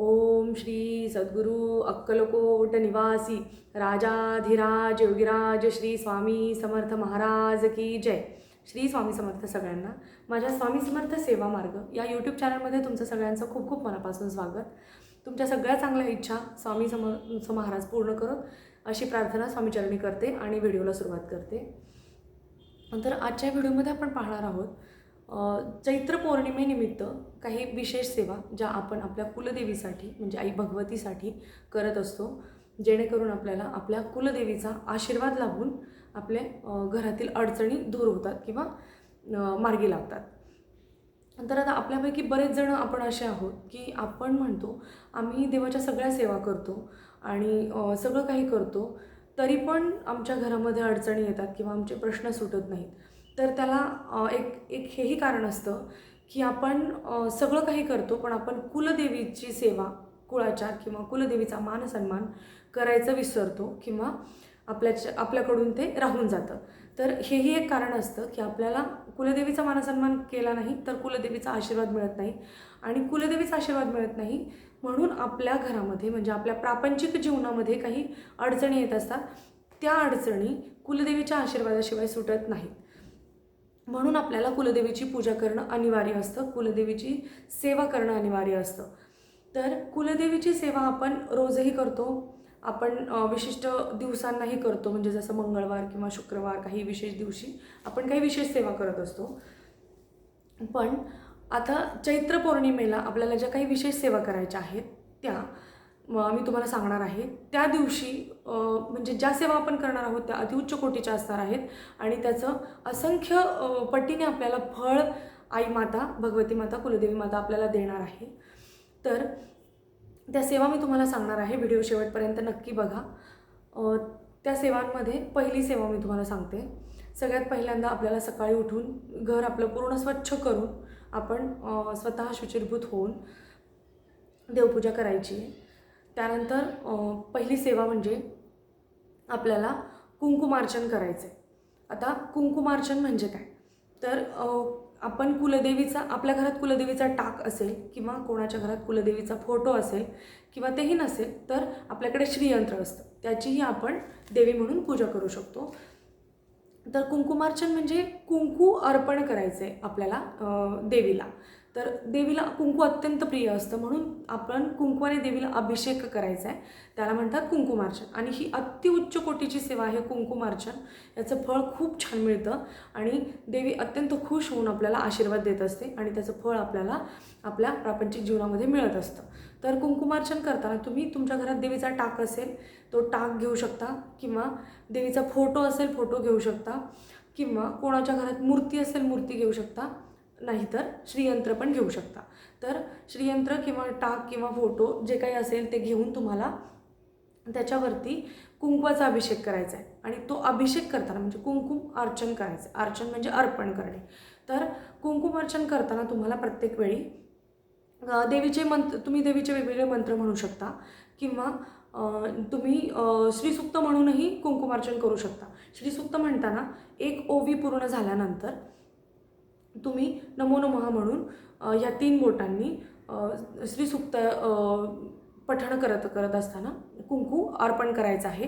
ओम श्री सद्गुरु अक्कलकोट निवासी राजाधिराज योगिराज श्री स्वामी समर्थ महाराज की जय. श्री स्वामी समर्थ सगळ्यांना माझ्या स्वामी समर्थ सेवा मार्ग या यूट्यूब चॅनलमध्ये तुमचं सगळ्यांचं खूप खूप मनापासून स्वागत. तुमच्या सगळ्या चांगल्या इच्छा स्वामी सम महाराज पूर्ण करत अशी प्रार्थना स्वामीचरणी करते आणि व्हिडिओला सुरुवात करते. तर आजच्या व्हिडिओमध्ये आपण पाहणार आहोत चैत्र पौर्णिमेनिमित्त काही विशेष सेवा ज्या आपण आपल्या कुलदेवीसाठी म्हणजे आई भगवतीसाठी करत असतो जेणेकरून आपल्याला आपल्या कुलदेवीचा आशीर्वाद लाभून आपले घरातील अडचणी दूर होतात किंवा मार्गी लागतात. तर आता आपल्यापैकी बरेच जण आपण असे आहोत की आपण म्हणतो आम्ही देवाच्या सगळ्या सेवा करतो आणि सगळं काही करतो तरी पण आमच्या घरामध्ये अडचणी येतात किंवा आमचे प्रश्न सुटत नाहीत. तर त्याला एक एक हेही कारण असतं की आपण सगळं काही करतो पण आपण कुलदेवीची सेवा कुळाचार किंवा कुलदेवीचा मानसन्मान करायचं विसरतो किंवा आपल्याच्या आपल्याकडून ते राहून जातं. तर हेही एक कारण असतं की आपल्याला कुलदेवीचा मानसन्मान केला नाही तर कुलदेवीचा आशीर्वाद मिळत नाही. आणि कुलदेवीचा आशीर्वाद मिळत नाही म्हणून आपल्या घरामध्ये म्हणजे आपल्या प्रापंचिक जीवनामध्ये काही अडचणी येत असतात. त्या अडचणी कुलदेवीच्या आशीर्वादाशिवाय सुटत नाहीत. म्हणून आपल्याला कुलदेवीची पूजा करणं अनिवार्य असतं कुलदेवीची सेवा करणं अनिवार्य असतं. तर कुलदेवीची सेवा आपण रोजही करतो. आपण विशिष्ट दिवसांनाही करतो म्हणजे जसं मंगळवार किंवा शुक्रवार काही विशेष दिवशी आपण काही विशेष सेवा करत असतो. पण आता चैत्र पौर्णिमेला आपल्याला ज्या काही विशेष सेवा करायच्या आहेत त्या मी तुम्हाला सांगणार आहे. त्या दिवशी म्हणजे ज्या सेवा आपण करणार आहोत त्या अतिउच्च कोटीच्या असणार आहेत आणि त्याचं असंख्य पटीने आपल्याला फळ आई माता भगवती माता कुलदेवी माता आपल्याला देणार आहे. तर त्या सेवा मी तुम्हाला सांगणार आहे. व्हिडिओ शेवटपर्यंत नक्की बघा. त्या सेवांमध्ये पहिली सेवा मी तुम्हाला सांगते. सगळ्यात पहिल्यांदा आपल्याला सकाळी उठून घर आपलं पूर्ण स्वच्छ करून आपण स्वतः शुचिर्भूत होऊन देवपूजा करायची. आहे त्यानंतर पहिली सेवा म्हणजे आपल्याला कुंकुमार्चन करायचं आहे आता कुंकुमार्चन म्हणजे काय? तर आपण कुलदेवीचा आपल्या घरात कुलदेवीचा टाक असेल किंवा कोणाच्या घरात कुलदेवीचा फोटो असेल किंवा तेही नसेल तर आपल्याकडे श्रीयंत्र असतं. त्याचीही आपण देवी म्हणून पूजा करू शकतो. तर कुंकुमार्चन म्हणजे कुंकू अर्पण करायचं आहे आपल्याला देवीला. तर देवीला कुंकू अत्यंत प्रिय असतं. म्हणून आपण कुंकवाने देवीला अभिषेक करायचा आहे त्याला म्हणतात कुंकुमार्चन. आणि ही अतिउच्च कोटीची सेवा आहे कुंकुमार्चन. याचं फळ खूप छान मिळतं. आणि देवी अत्यंत खुश होऊन आपल्याला आशीर्वाद देत असते. आणि त्याचं फळ आपल्याला आपल्या प्रापंचिक जीवनामध्ये मिळत असतं. तर कुंकुमार्चन करताना तुम्ही तुमच्या घरात देवीचा टाक असेल तो टाक घेऊ शकता. किंवा देवीचा फोटो असेल फोटो घेऊ शकता. किंवा कोणाच्या घरात मूर्ती असेल मूर्ती घेऊ शकता. नाहीतर श्रीयंत्र पण घेऊ शकता. तर श्रीयंत्र किंवा टाक किंवा फोटो जे काही असेल ते घेऊन तुम्हाला त्याच्यावरती कुंकवाचा अभिषेक करायचा आहे. आणि तो अभिषेक करताना म्हणजे कुंकुम अर्चन करायचं. अर्चन म्हणजे अर्पण करणे. तर कुंकुम अर्चन करताना तुम्हाला प्रत्येक वेळी देवीचे मंत्र तुम्ही देवीचे वेगवेगळे मंत्र म्हणू शकता किंवा तुम्ही श्रीसुक्त म्हणूनही कुंकुमार्चन करू शकता. श्रीसुक्त म्हणताना एक ओवी पूर्ण झाल्यानंतर तुम्ही नमो नमः म्हणून ह्या तीन बोटांनी अ, श्रीसुक्त पठण करत करत असताना कुंकू अर्पण करायचं आहे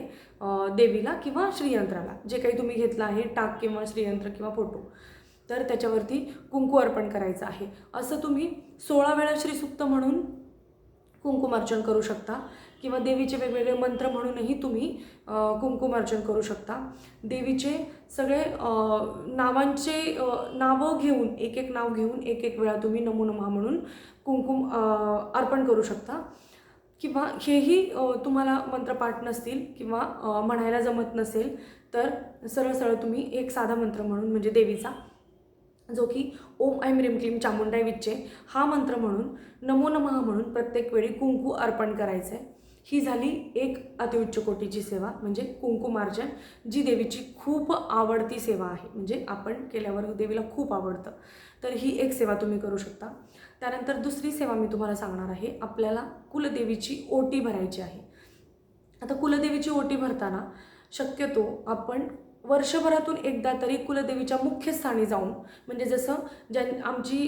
देवीला किंवा श्रीयंत्राला. जे काही तुम्ही घेतलं आहे टाक किंवा श्रीयंत्र किंवा फोटो तर त्याच्यावरती कुंकू अर्पण करायचं आहे. असं तुम्ही सोळा वेळा श्रीसुक्त म्हणून कुंकुमार्चन करू शकता किंवा देवीचे वेगवेगळे मंत्र म्हणूनही तुम्ही अ, कुंकुमार्चन करू शकता. देवीचे सगळे नावांचे नावं घेऊन एक एक नाव घेऊन एक एक वेळा तुम्ही नमो नमः म्हणून कुंकुम अर्पण करू शकता. किंवा हेही तुम्हाला मंत्रपाठ नसतील किंवा म्हणायला जमत नसेल तर सरळ सरळ तुम्ही एक साधा मंत्र म्हणून म्हणजे देवीचा जो की ओम ऐम रिम क्लीम चामुंडाई विच्चे हा मंत्र म्हणून नमो नमः म्हणून प्रत्येक वेळी कुंकू अर्पण करायचं आहे ही झाली एक अतिउच्च कोटीची सेवा म्हणजे कुंकुमार्चन जी देवीची खूप आवडती सेवा आहे. म्हणजे आपण केल्यावर देवीला खूप आवडतं. तर ही एक सेवा तुम्ही करू शकता. त्यानंतर दुसरी सेवा मी तुम्हाला सांगणार आहे. आपल्याला कुलदेवीची ओटी भरायची आहे. आता कुलदेवीची ओटी भरताना शक्यतो आपण वर्षभरातून एकदा तरी कुलदेवीच्या मुख्य स्थानी जाऊन म्हणजे जसं ज्या आमची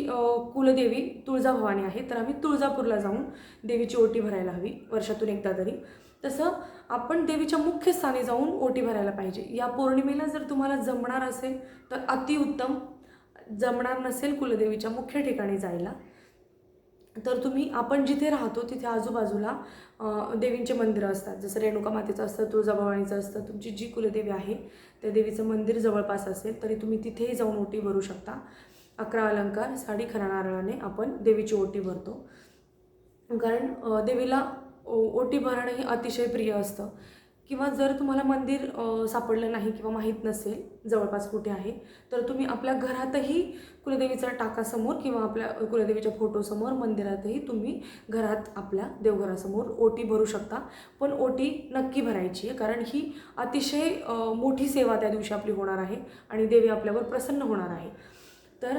कुलदेवी तुळजाभवानी आहे तर आम्ही तुळजापूरला जाऊन देवीची ओटी भरायला हवी वर्षातून एकदा तरी. तसं आपण देवीच्या मुख्य स्थानी जाऊन ओटी भरायला पाहिजे. या पौर्णिमेला जर तुम्हाला जमणार असेल तर अतिउत्तम. जमणार नसेल कुलदेवीच्या मुख्य ठिकाणी जायला तर तुम्ही आपण जिथे राहतो तिथे आजूबाजूला देवींचे मंदिरं असतात. जसं रेणुका मातेचं असतं तुळजाभवानीचं असतं तुमची जी कुलदेवी आहे त्या देवीचं मंदिर जवळपास असेल तरी तुम्ही तिथेही जाऊन ओटी भरू शकता. अकरा अलंकार साडी खरा नारळाने आपण देवीची ओटी भरतो. कारण देवीला ओ- ओटी भरणं हे अतिशय प्रिय असतं. किंवा जर तुम्हाला मंदिर सापडलं नाही किंवा माहीत नसेल जवळपास कुठे आहे तर तुम्ही आपल्या घरातही कुलदेवीचा टाकासमोर किंवा आपल्या कुलदेवीच्या फोटोसमोर मंदिरातही तुम्ही घरात आपल्या देवघरासमोर ओटी भरू शकता. पण ओटी नक्की भरायची आहे कारण ही अतिशय मोठी सेवा त्या दिवशी आपली होणार आहे आणि देवी आपल्यावर प्रसन्न होणार आहे. तर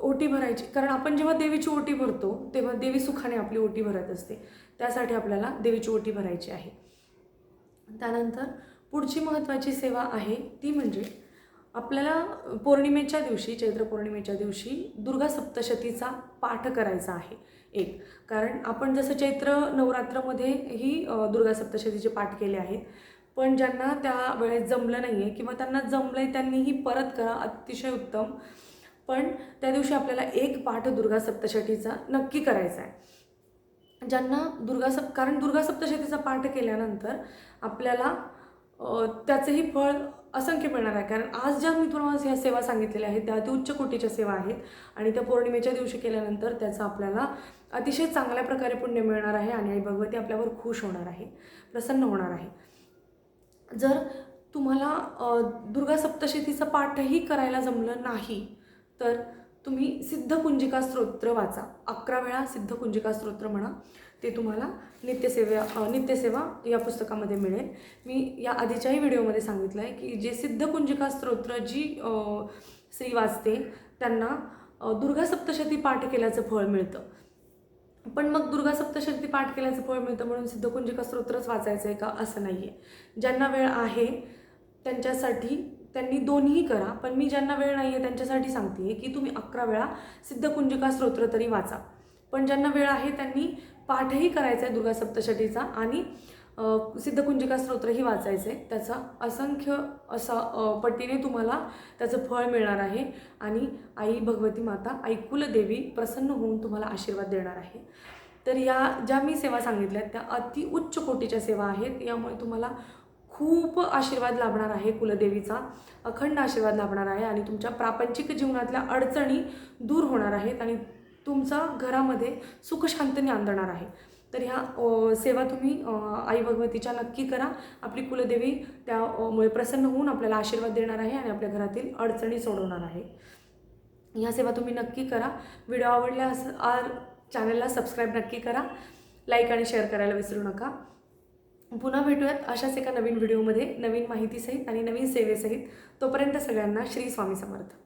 ओटी भरायची कारण आपण जेव्हा देवीची ओटी भरतो तेव्हा देवी सुखाने आपली ओटी भरत असते. त्यासाठी आपल्याला देवीची ओटी भरायची आहे. त्यानंतर पुढची महत्त्वाची सेवा आहे ती म्हणजे आपल्याला पौर्णिमेच्या दिवशी चैत्र पौर्णिमेच्या दिवशी दुर्गा सप्तशतीचा पाठ करायचा आहे. एक कारण आपण जसं चैत्र नवरात्रामध्ये ही दुर्गा सप्तशतीचे पाठ केले आहेत पण ज्यांना त्या वेळेस जमलं नाही आहे किंवा त्यांना जमलं आहे त्यांनीही परत करा अतिशय उत्तम. पण त्या दिवशी आपल्याला एक पाठ दुर्गा सप्तशतीचा नक्की करायचा आहे. ज्यांना दुर्गा सप कारण दुर्गा सप्तशतीचा पाठ केल्यानंतर आपल्याला त्याचंही फळ असंख्य मिळणार आहे. कारण आज ज्या मी तुम्हाला ह्या सेवा सांगितलेल्या आहेत त्या अति उच्च कोटीच्या सेवा आहेत आणि त्या पौर्णिमेच्या दिवशी केल्यानंतर त्याचा आपल्याला अतिशय चांगल्या प्रकारे पुण्य मिळणार आहे आणि आई भगवती आपल्यावर खुश होणार आहे प्रसन्न होणार आहे. जर तुम्हाला दुर्गा सप्तशतीचा पाठही करायला जमलं नाही तर तुम्ही सिद्धकुंजिका स्तोत्र वाचा. अकरा वेळा सिद्धकुंजिका स्तोत्र म्हणा ते तुम्हाला नित्यसेवा नित्यसेवा या पुस्तकामध्ये मिळेल. मी या आधीच्याही व्हिडिओमध्ये सांगितलं आहे की जे सिद्धकुंजिका स्तोत्र जी स्त्री वाचते त्यांना दुर्गा सप्तशती पाठ केल्याचं फळ मिळतं. पण मग दुर्गा सप्तशती पाठ केल्याचं फळ मिळतं म्हणून सिद्धकुंजिका स्तोत्रच वाचायचं आहे का असं नाही आहे ज्यांना वेळ आहे त्यांच्यासाठी त्यांनी दोन्ही करा पण मी ज्यांना वेळ नाही आहे त्यांच्यासाठी सांगते आहे की तुम्ही अकरा वेळा सिद्धकुंजिका स्तोत्र तरी वाचा. पण ज्यांना वेळ आहे त्यांनी पाठही करायचा आहे दुर्गा सप्तशतीचा आणि सिद्धकुंजिका स्तोत्रही वाचायचं आहे त्याचा असंख्य असा पटीने तुम्हाला त्याचं फळ मिळणार आहे आणि आई भगवती माता आई कुलदेवी प्रसन्न होऊन तुम्हाला आशीर्वाद देणार आहे. तर या ज्या मी सेवा सांगितल्या त्या अति उच्च कोटीच्या सेवा आहेत. यामुळे तुम्हाला खूप आशीर्वाद लाभणार आहे कुलदेवीचा अखंड आशीर्वाद लाभणार आहे आणि तुमच्या प्रापंचिक जीवनातल्या अडचणी दूर होणार आहेत आणि तुमचा घरामध्ये सुखशांती नांदणार आहे. तर ह्या सेवा तुम्ही आई भगवतीच्या नक्की करा. आपली कुलदेवी त्यामुळे प्रसन्न होऊन आपल्याला आशीर्वाद देणार आहे आणि आपल्या घरातील अडचणी सोडवणार आहे. ह्या सेवा तुम्ही नक्की करा. व्हिडिओ आवडल्यास आर चॅनलला सबस्क्राईब नक्की करा. लाईक आणि शेअर करायला विसरू नका. पुन्हा भेटूयात अशाच एका नवीन व्हिडिओमध्ये नवीन माहितीसहित आणि नवीन सेवेसहित. तोपर्यंत सगळ्यांना श्री स्वामी समर्थ.